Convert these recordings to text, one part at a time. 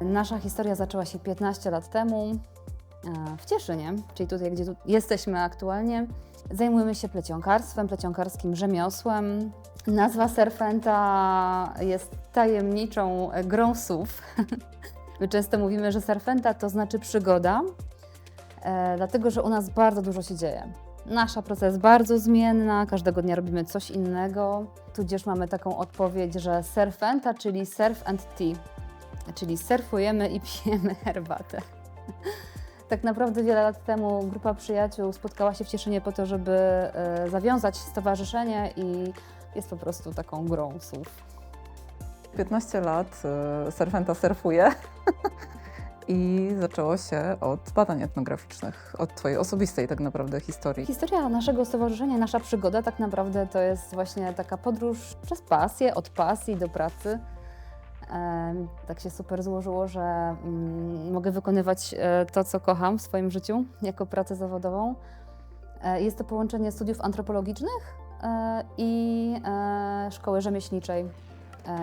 Nasza historia zaczęła się 15 lat temu e, w Cieszynie, czyli tutaj, gdzie tu jesteśmy aktualnie. Zajmujemy się plecionkarstwem, plecionkarskim rzemiosłem. Nazwa serfenta jest tajemniczą grą słów. My często mówimy, że serfenta to znaczy przygoda, e, dlatego że u nas bardzo dużo się dzieje. Nasza praca jest bardzo zmienna, każdego dnia robimy coś innego, tudzież mamy taką odpowiedź, że serfenta, czyli surf and tea, czyli surfujemy i pijemy herbatę. Tak naprawdę wiele lat temu grupa przyjaciół spotkała się w Cieszynie po to, żeby e, zawiązać stowarzyszenie i jest po prostu taką grą słów. 15 lat y, surfenta surfuje i zaczęło się od badań etnograficznych, od Twojej osobistej tak naprawdę historii. Historia naszego stowarzyszenia, nasza przygoda tak naprawdę to jest właśnie taka podróż przez pasję, od pasji do pracy. Tak się super złożyło, że mm, mogę wykonywać e, to, co kocham w swoim życiu jako pracę zawodową. E, Jest to połączenie studiów antropologicznych e, i szkoły rzemieślniczej.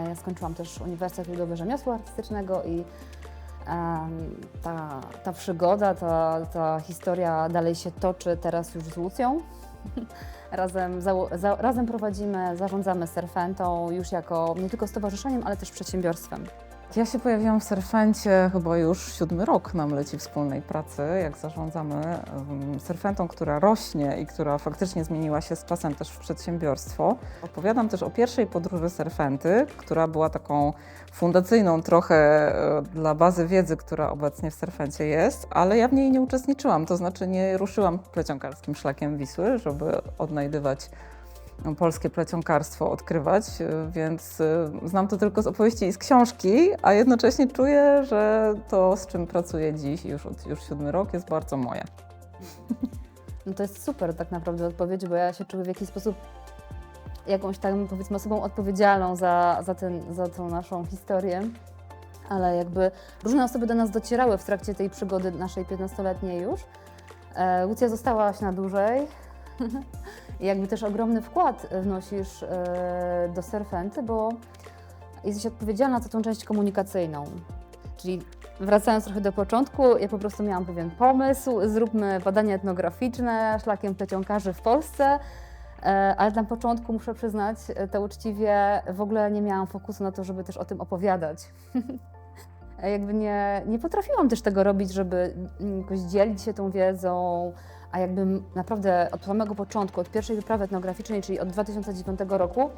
Ja skończyłam też Uniwersytet Ludowy Rzemiosła Artystycznego i ta, ta przygoda, ta, ta historia dalej się toczy teraz już z Łucją. Razem, zało- za, razem prowadzimy, zarządzamy Serfentą już jako nie tylko stowarzyszeniem, ale też przedsiębiorstwem. Ja się pojawiłam w surfencie chyba już siódmy rok nam leci wspólnej pracy, jak zarządzamy surfentą, która rośnie i która faktycznie zmieniła się z czasem też w przedsiębiorstwo. Opowiadam też o pierwszej podróży surfenty, która była taką fundacyjną trochę e, dla bazy wiedzy, która obecnie w surfencie jest, ale ja w niej nie uczestniczyłam, to znaczy nie ruszyłam plecionkarskim szlakiem Wisły, żeby odnajdywać polskie plecionkarstwo odkrywać, y, więc y, znam to tylko z opowieści i z książki, a jednocześnie czuję, że to, z czym pracuję dziś już od już siódmy rok, jest bardzo moje. No to jest super tak naprawdę odpowiedź, bo ja się czuję w jakiś sposób jakąś tam powiedzmy osobą odpowiedzialną za, za, ten, za tą naszą historię. Ale jakby różne osoby do nas docierały w trakcie tej przygody naszej 15-letniej już. E, Łucja zostałaś na dłużej. Jakby też ogromny wkład wnosisz e, do Serfenty, bo jesteś odpowiedzialna za tą część komunikacyjną. Czyli wracając trochę do początku, ja po prostu miałam pewien pomysł, zróbmy badania etnograficzne szlakiem plecionkarzy w Polsce, e, ale na początku muszę przyznać, to uczciwie w ogóle nie miałam fokusu na to, żeby też o tym opowiadać. Jakby nie, nie potrafiłam też tego robić, żeby jakoś dzielić się tą wiedzą, a jakby m- naprawdę od samego początku, od pierwszej wyprawy etnograficznej, czyli od 2009 roku,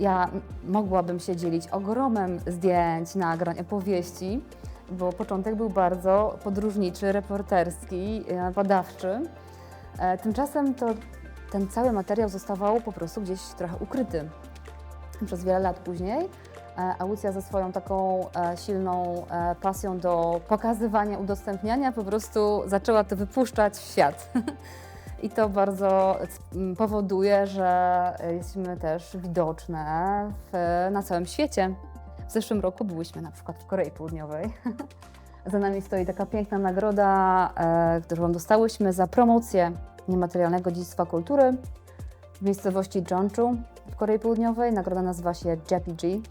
ja mogłabym się dzielić ogromem zdjęć, nagrań, opowieści, bo początek był bardzo podróżniczy, reporterski, e, badawczy. E, Tymczasem to ten cały materiał zostawał po prostu gdzieś trochę ukryty przez wiele lat później. E, A Łucja ze swoją taką e, silną e, pasją do pokazywania, udostępniania po prostu zaczęła to wypuszczać w świat. I to bardzo mm, powoduje, że jesteśmy też widoczne w, na całym świecie. W zeszłym roku byłyśmy na przykład w Korei Południowej. Za nami stoi taka piękna nagroda, e, którą dostałyśmy za promocję niematerialnego dziedzictwa kultury w miejscowości Jeonju w Korei Południowej. Nagroda nazywa się JPG.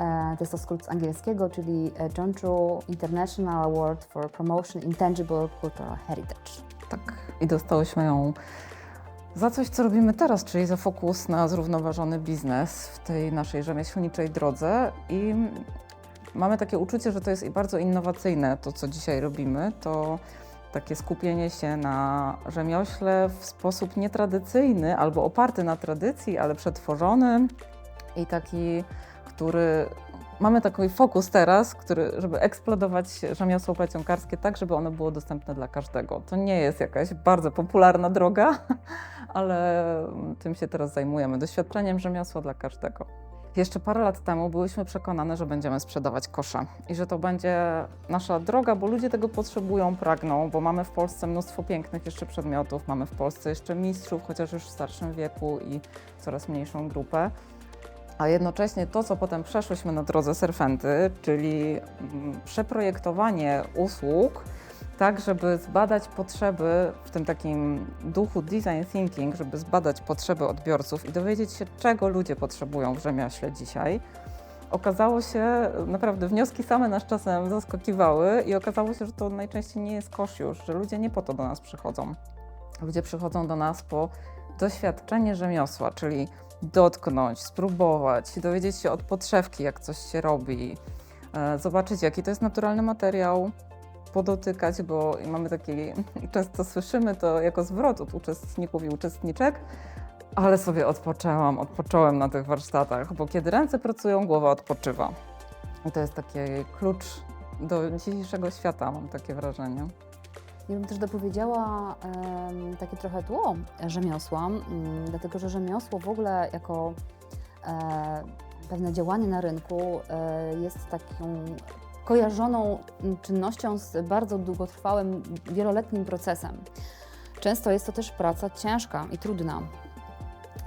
E, To jest to skrót z angielskiego, czyli e, Jeonju International Award for Promotion Intangible Cultural Heritage. Tak. I dostałyśmy ją za coś, co robimy teraz, czyli za fokus na zrównoważony biznes w tej naszej rzemieślniczej drodze. I mamy takie uczucie, że to jest bardzo innowacyjne, to co dzisiaj robimy. To takie skupienie się na rzemiośle w sposób nietradycyjny albo oparty na tradycji, ale przetworzony i taki, który mamy taki fokus teraz, który, żeby eksplodować rzemiosło plecionkarskie tak, żeby ono było dostępne dla każdego. To nie jest jakaś bardzo popularna droga, ale tym się teraz zajmujemy, doświadczeniem rzemiosła dla każdego. Jeszcze parę lat temu byłyśmy przekonane, że będziemy sprzedawać kosze i że to będzie nasza droga, bo ludzie tego potrzebują, pragną, bo mamy w Polsce mnóstwo pięknych jeszcze przedmiotów, mamy w Polsce jeszcze mistrzów, chociaż już w starszym wieku i coraz mniejszą grupę. A jednocześnie to, co potem przeszłyśmy na drodze Serfenty, czyli mm, przeprojektowanie usług, tak, żeby zbadać potrzeby w tym takim duchu design thinking, żeby zbadać potrzeby odbiorców i dowiedzieć się, czego ludzie potrzebują w rzemiośle dzisiaj. okazało się, naprawdę wnioski same nas czasem zaskakiwały i okazało się, że to najczęściej nie jest kosz już, że ludzie nie po to do nas przychodzą. Ludzie przychodzą do nas po doświadczenie rzemiosła, czyli dotknąć, spróbować, dowiedzieć się od podszewki, jak coś się robi, e, zobaczyć, jaki to jest naturalny materiał, podotykać i mamy taki, często słyszymy to jako zwrot od uczestników i uczestniczek, ale sobie odpoczęłam, odpocząłem na tych warsztatach, bo kiedy ręce pracują, głowa odpoczywa. I to jest taki klucz do dzisiejszego świata, mam takie wrażenie. Ja bym też dopowiedziała em, takie trochę tło rzemiosła, mm, dlatego że rzemiosło w ogóle jako e, pewne działanie na rynku e, jest taką kojarzoną mm, czynnością z bardzo długotrwałym, wieloletnim procesem. Często jest to też praca ciężka i trudna.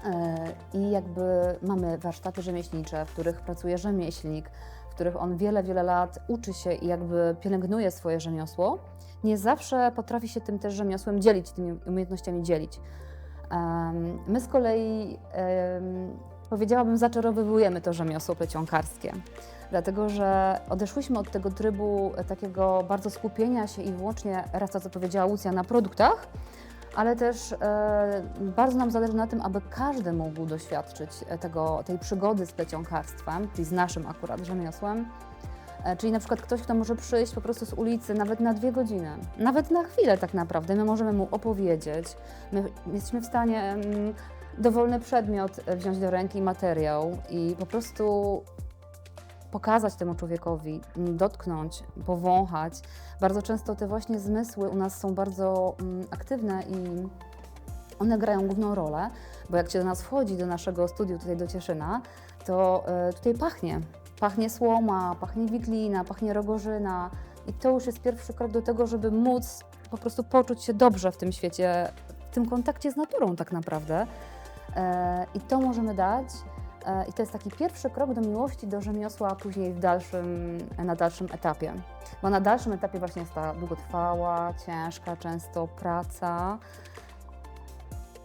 E, I jakby mamy warsztaty rzemieślnicze, w których pracuje rzemieślnik, których on wiele, wiele lat uczy się i jakby pielęgnuje swoje rzemiosło nie zawsze potrafi się tym też rzemiosłem dzielić, tymi umiejętnościami dzielić. My z kolei, powiedziałabym, zaczarowywujemy to rzemiosło plecionkarskie, dlatego że odeszłyśmy od tego trybu takiego bardzo skupienia się i wyłącznie, raz co powiedziała Lucja, na produktach, ale też e, bardzo nam zależy na tym, aby każdy mógł doświadczyć e, tego, tej przygody z plecionkarstwem, czyli z naszym akurat rzemiosłem. E, Czyli na przykład ktoś, kto może przyjść po prostu z ulicy nawet na dwie godziny, nawet na chwilę tak naprawdę, my możemy mu opowiedzieć, my jesteśmy w stanie mm, dowolny przedmiot wziąć do ręki, materiał i po prostu pokazać temu człowiekowi, dotknąć, powąchać. Bardzo często te właśnie zmysły u nas są bardzo mm, aktywne i one grają główną rolę, bo jak się do nas wchodzi, do naszego studiu tutaj do Cieszyna, to e, tutaj pachnie. Pachnie słoma, pachnie wiklina, pachnie rogorzyna i to już jest pierwszy krok do tego, żeby móc po prostu poczuć się dobrze w tym świecie, w tym kontakcie z naturą tak naprawdę. E, I to możemy dać. E, I to jest taki pierwszy krok do miłości do rzemiosła, a później w dalszym, na dalszym etapie. Bo na dalszym etapie właśnie jest ta długotrwała, ciężka często praca,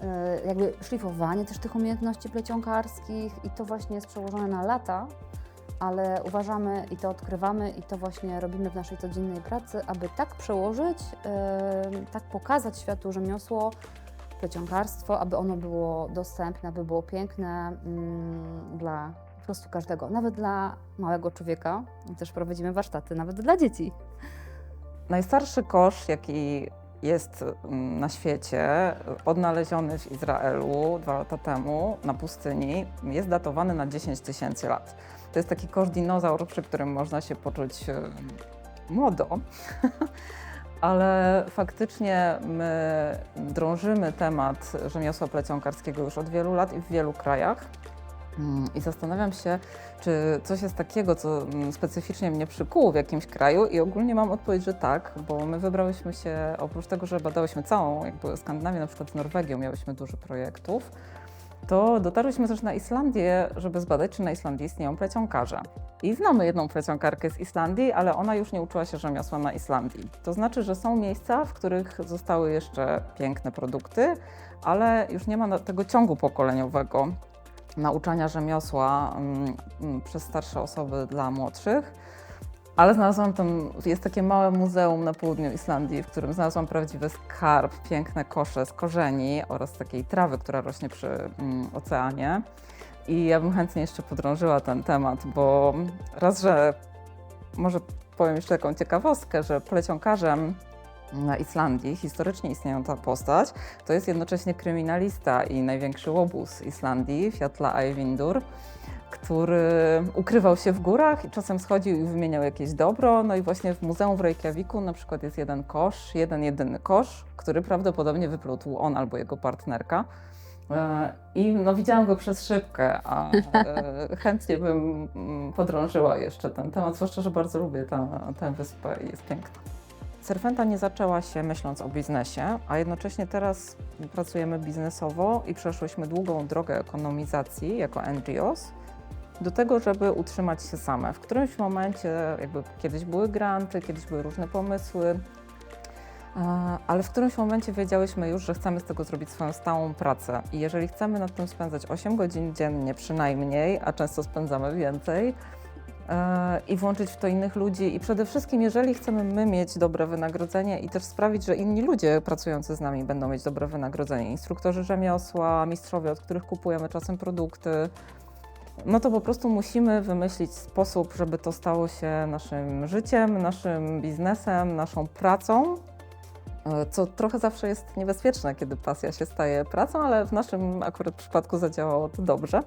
e, jakby szlifowanie też tych umiejętności plecionkarskich i to właśnie jest przełożone na lata, ale uważamy i to odkrywamy i to właśnie robimy w naszej codziennej pracy, aby tak przełożyć, e, tak pokazać światu rzemiosło, plecionkarstwo, aby ono było dostępne, aby było piękne mm, dla po prostu każdego, nawet dla małego człowieka. Też prowadzimy warsztaty, nawet dla dzieci. Najstarszy kosz, jaki jest mm, na świecie, odnaleziony w Izraelu dwa lata temu na pustyni, jest datowany na 10 tysięcy lat. To jest taki kosz dinozaur, przy którym można się poczuć e, młodo, ale faktycznie my drążymy temat rzemiosła plecionkarskiego już od wielu lat i w wielu krajach. Mm, I zastanawiam się, czy coś jest takiego, co mm, specyficznie mnie przykuło w jakimś kraju i ogólnie mam odpowiedź, że tak, bo my wybrałyśmy się, oprócz tego, że badałyśmy całą jakby Skandynawię, na przykład z Norwegią miałyśmy dużo projektów, to dotarłyśmy też na Islandię, żeby zbadać, czy na Islandii istnieją plecionkarze. I znamy jedną plecionkarkę z Islandii, ale ona już nie uczyła się rzemiosła na Islandii. To znaczy, że są miejsca, w których zostały jeszcze piękne produkty, ale już nie ma tego ciągu pokoleniowego nauczania rzemiosła mm, mm, przez starsze osoby dla młodszych. Ale znalazłam tam, jest takie małe muzeum na południu Islandii, w którym znalazłam prawdziwy skarb, piękne kosze z korzeni oraz takiej trawy, która rośnie przy mm, oceanie. I ja bym chętnie jeszcze podrążyła ten temat, bo raz, że może powiem jeszcze taką ciekawostkę, że plecionkarzem na Islandii historycznie istniejąca postać to jest jednocześnie kryminalista i największy łobuz Islandii, Fjatla Eyvindur, który ukrywał się w górach i czasem schodził i wymieniał jakieś dobro. No i właśnie w Muzeum w Reykjaviku na przykład jest jeden kosz, jeden jedyny kosz, który prawdopodobnie wyplótł on albo jego partnerka. E, I no, widziałam go przez szybkę, a e, chętnie bym mm, podrążyła jeszcze ten temat, zwłaszcza, że bardzo lubię tę, wyspę i jest piękna. Serfenta nie zaczęła się myśląc o biznesie, a jednocześnie teraz pracujemy biznesowo i przeszłyśmy długą drogę ekonomizacji jako NGOs do tego, żeby utrzymać się same. W którymś momencie, jakby kiedyś były granty, kiedyś były różne pomysły, e, ale w którymś momencie wiedziałyśmy już, że chcemy z tego zrobić swoją stałą pracę. I jeżeli chcemy nad tym spędzać 8 godzin dziennie przynajmniej, a często spędzamy więcej, e, i włączyć w to innych ludzi. I przede wszystkim, jeżeli chcemy my mieć dobre wynagrodzenie i też sprawić, że inni ludzie pracujący z nami będą mieć dobre wynagrodzenie, instruktorzy rzemiosła, mistrzowie, od których kupujemy czasem produkty, no to po prostu musimy wymyślić sposób, żeby to stało się naszym życiem, naszym biznesem, naszą pracą. e, Co trochę zawsze jest niebezpieczne, kiedy pasja się staje pracą, ale w naszym akurat przypadku zadziałało to dobrze.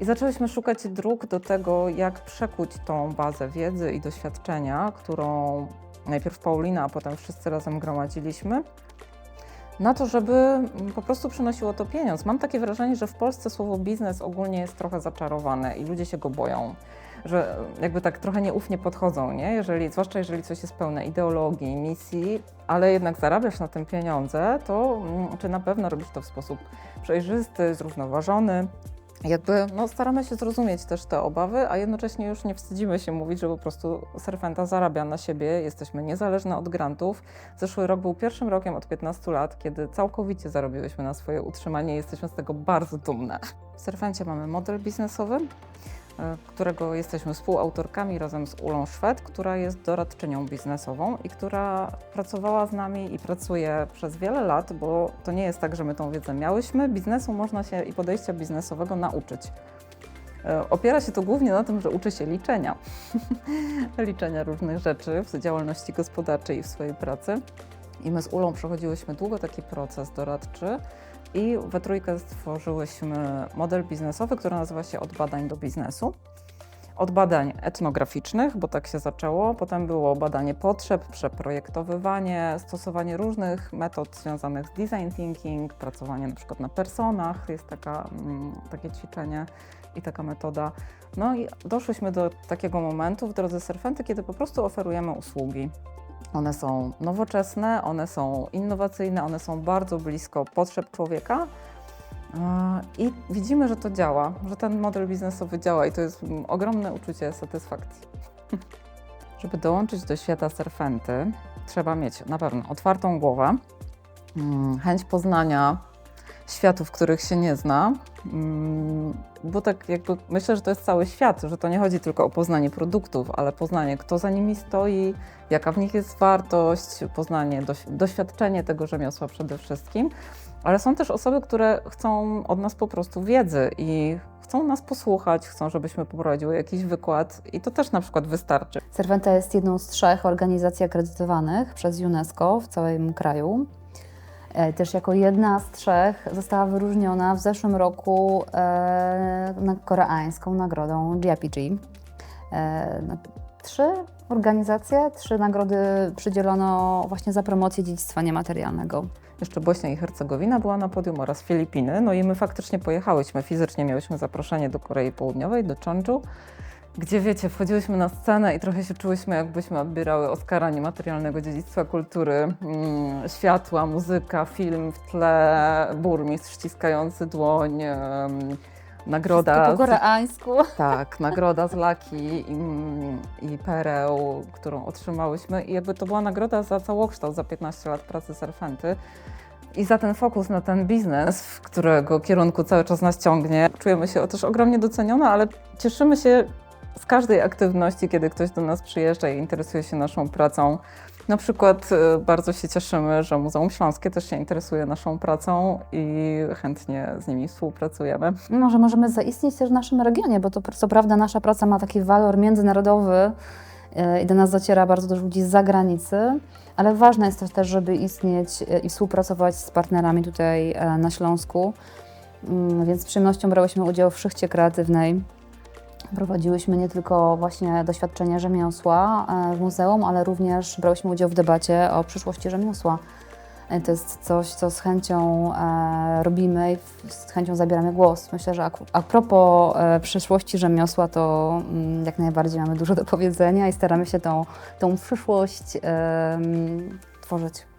I zaczęłyśmy szukać dróg do tego, jak przekuć tą bazę wiedzy i doświadczenia, którą najpierw Paulina, a potem wszyscy razem gromadziliśmy, na to, żeby po prostu przynosiło to pieniądz. Mam takie wrażenie, że w Polsce słowo biznes ogólnie jest trochę zaczarowane i ludzie się go boją. Że jakby tak trochę nieufnie podchodzą, nie? Jeżeli, zwłaszcza jeżeli coś jest pełne ideologii, misji, ale jednak zarabiasz na tym pieniądze, to mm, czy na pewno robisz to w sposób przejrzysty, zrównoważony? Jakby no, staramy się zrozumieć też te obawy, a jednocześnie już nie wstydzimy się mówić, że po prostu Serfenta zarabia na siebie, jesteśmy niezależne od grantów. Zeszły rok był pierwszym rokiem od 15 lat, kiedy całkowicie zarobiłyśmy na swoje utrzymanie i jesteśmy z tego bardzo dumne. W Serfencie mamy model biznesowy, którego jesteśmy współautorkami razem z Ulą Szwed, która jest doradczynią biznesową i która pracowała z nami i pracuje przez wiele lat, bo to nie jest tak, że my tą wiedzę miałyśmy. Biznesu można się i podejścia biznesowego nauczyć. E, Opiera się to głównie na tym, że uczy się liczenia. liczenia różnych rzeczy w działalności gospodarczej i w swojej pracy. I my z Ulą przechodziłyśmy długo taki proces doradczy i we trójkę stworzyłyśmy model biznesowy, który nazywa się Od badań do biznesu. Od badań etnograficznych, bo tak się zaczęło, potem było badanie potrzeb, przeprojektowywanie, stosowanie różnych metod związanych z design thinking, pracowanie na przykład na personach, jest taka, mm, takie ćwiczenie i taka metoda. No i doszłyśmy do takiego momentu w drodze Serfenty, kiedy po prostu oferujemy usługi. One są nowoczesne, one są innowacyjne, one są bardzo blisko potrzeb człowieka. Yy, I widzimy, że to działa, że ten model biznesowy działa i to jest ogromne uczucie satysfakcji. Żeby dołączyć do świata Serfenty, trzeba mieć na pewno otwartą głowę, mm, chęć poznania światów, których się nie zna, mm, bo tak jakby myślę, że to jest cały świat, że to nie chodzi tylko o poznanie produktów, ale poznanie, kto za nimi stoi, jaka w nich jest wartość, poznanie, doś- doświadczenie tego rzemiosła przede wszystkim. Ale są też osoby, które chcą od nas po prostu wiedzy i chcą nas posłuchać, chcą, żebyśmy poprowadziły jakiś wykład i to też na przykład wystarczy. Serwenta jest jedną z trzech organizacji akredytowanych przez UNESCO w całym kraju. E, Też jako jedna z trzech została wyróżniona w zeszłym roku e, na koreańską nagrodą GPG. E, trzy organizacje, trzy nagrody przydzielono właśnie za promocję dziedzictwa niematerialnego. Jeszcze Bośnia i Hercegowina była na podium oraz Filipiny. No i my faktycznie pojechałyśmy, fizycznie miałyśmy zaproszenie do Korei Południowej, do Cheonju, gdzie wiecie, wchodziłyśmy na scenę i trochę się czułyśmy, jakbyśmy odbierały Oscara niematerialnego dziedzictwa kultury. Mm, światła, muzyka, film w tle, burmistrz ściskający dłoń, nagroda. Wszystko po z- koreańsku. tak, nagroda z Laki i, i Pereł, którą otrzymałyśmy. I jakby to była nagroda za całokształt, za 15 lat pracy Serfenty. I za ten fokus na ten biznes, w którego kierunku cały czas nas ciągnie, czujemy się też ogromnie docenione, ale cieszymy się z każdej aktywności, kiedy ktoś do nas przyjeżdża i interesuje się naszą pracą. Na przykład y, bardzo się cieszymy, że Muzeum Śląskie też się interesuje naszą pracą i chętnie z nimi współpracujemy. Może możemy zaistnieć też w naszym regionie, bo to co prawda nasza praca ma taki walor międzynarodowy e, i do nas dociera bardzo dużo ludzi z zagranicy, ale ważne jest też, żeby istnieć e, i współpracować z partnerami tutaj e, na Śląsku. Mm, Więc z przyjemnością brałyśmy udział w szychcie kreatywnej. Prowadziłyśmy nie tylko właśnie doświadczenie rzemiosła e, w muzeum, ale również brałyśmy udział w debacie o przyszłości rzemiosła. E, To jest coś, co z chęcią e, robimy i z chęcią zabieramy głos. Myślę, że a, propos przyszłości rzemiosła, to mm, jak najbardziej mamy dużo do powiedzenia i staramy się tą, tą przyszłość tworzyć.